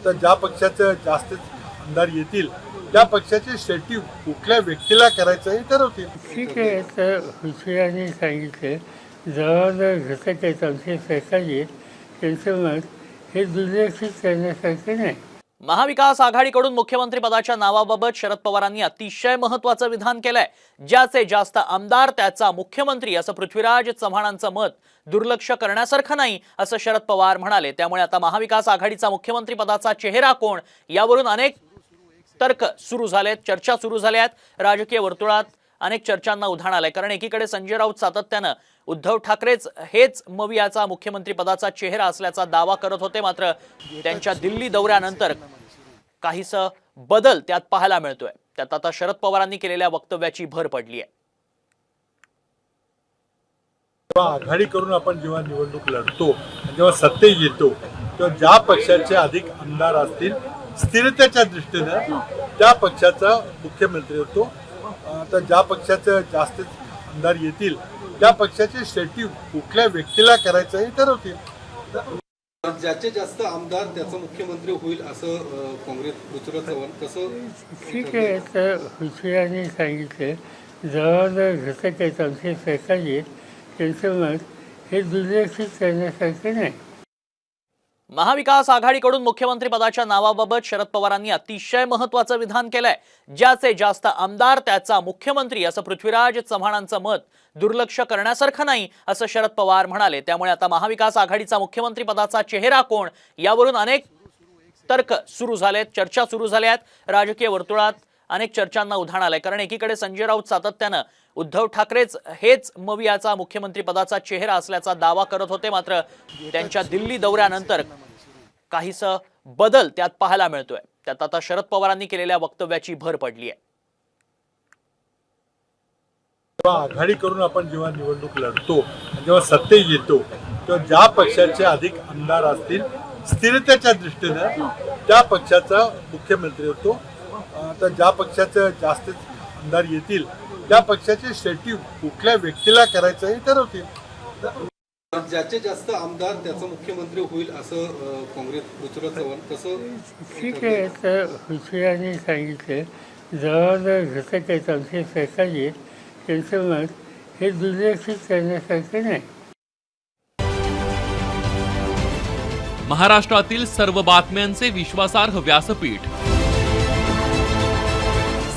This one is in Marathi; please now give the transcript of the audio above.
आता ज्या पक्षाचं जास्त आमदार येतील त्या पक्षाची शेती कुठल्या व्यक्तीला करायचं हे ठरवतील. ठीक आहे तर विषयाने सांगितलं. जबाबदार घटक आहेत आमचे सरकारी त्यांचं मत हे दुर्लक्षित करण्यासारखं नाही. महाविकास आघाडीकडून मुख्यमंत्री पदाच्या नावाबाबत शरद पवारांनी अतिशय महत्वाचं विधान केलंय. ज्याचे जास्त आमदार त्याचा मुख्यमंत्री असं पृथ्वीराज चव्हाणांचं मत दुर्लक्ष करण्यासारखं नाही असं शरद पवार म्हणाले. त्यामुळे आता महाविकास आघाडीचा मुख्यमंत्री पदाचा चेहरा कोण? यावरून अनेक तर्क सुरू झालेत चर्चा सुरू झाल्या आहेत राजकीय वर्तुळात अनेक चर्चांना उधाण आलंय. कारण एकीकडे संजय राऊत सातत्यानं उद्धव ठाकरेच हेच मवियाचा मुख्यमंत्री पदाचा चेहरा असल्याचा दावा करत होते. मात्र त्यांच्या दिल्ली दौऱ्यानंतर काहीस बदल त्यात पाहायला मिळतोय. त्यात आता शरद पवारांनी केलेल्या वक्तव्याची भर पडली आहे जेव्हा आघाडी करून आपण जेव्हा निवडणूक लढतो जेव्हा सत्तेत येतो तेव्हा ज्या पक्षाचे अधिक आमदार असतील स्थिरतेच्या दृष्टीनं त्या पक्षाचा मुख्यमंत्री होतो. आता ज्या पक्षाचं जास्त आमदार येतील त्या पक्षाची शेती कुठल्या व्यक्तीला करायचं हे ठरवतील. ज्याचे जास्त आमदार त्याचा मुख्यमंत्री होईल असं काँग्रेस पृथ्वीराज चव्हाण कसं ठीक आहे तर हुशियाने सांगितलं. जबाबदार घटक आहेत आमचे सरकारी त्यांचं मत हे दुर्लक्षित करण्यासारखं नाही. महाविकास आघाडीकडून मुख्यमंत्री पदाच्या नावाबाबत शरद पवारांनी अतिशय महत्वाचं विधान केलंय. ज्याचे जास्त आमदार त्याचा मुख्यमंत्री असं पृथ्वीराज चव्हाणांचं मत दुर्लक्ष करण्यासारखं नाही असं शरद पवार म्हणाले. त्यामुळे आता महाविकास आघाडीचा मुख्यमंत्री पदाचा चेहरा कोण? यावरून अनेक तर्क सुरू झालेत चर्चा सुरू झाल्या आहेत. राजकीय वर्तुळात अनेक चर्चांना उधाण आलंय. कारण एकीकडे संजय राऊत सातत्यानं उद्धव ठाकरेच हेच मवियाचा मुख्यमंत्री पदाचा चेहरा असल्याचा दावा करत होते. मात्र त्यांच्या दिल्ली दौऱ्यानंतर काहीस बदल त्यात पाहायला मिळतोय. त्यात आता शरद पवारांनी केलेल्या वक्तव्याची भर पडली आहे जेव्हा आघाडी करून आपण जेव्हा निवडणूक लढतो जेव्हा सत्तेत येतो तेव्हा ज्या पक्षाचे अधिक आमदार असतील स्थिरतेच्या दृष्टीनं त्या पक्षाचा मुख्यमंत्री होतो. आता ज्या पक्षाचं जास्त आमदार येतील त्या पक्षाची शेती कुठल्या व्यक्तीला करायचं हे ठरवतील. ज्याचे जास्त आमदार त्याचा मुख्यमंत्री होईल असं काँग्रेस पृथ्वीराज चव्हाण कसं ठीक आहे तर हुशियाने सांगितलं. जबाबदार घटक आहेत आमचे सरकारी त्यांचं मत हे दुर्लक्षित करण्यासारखं नाही. महाराष्ट्रातील सर्व बातम्यांचे विश्वासार्ह व्यासपीठ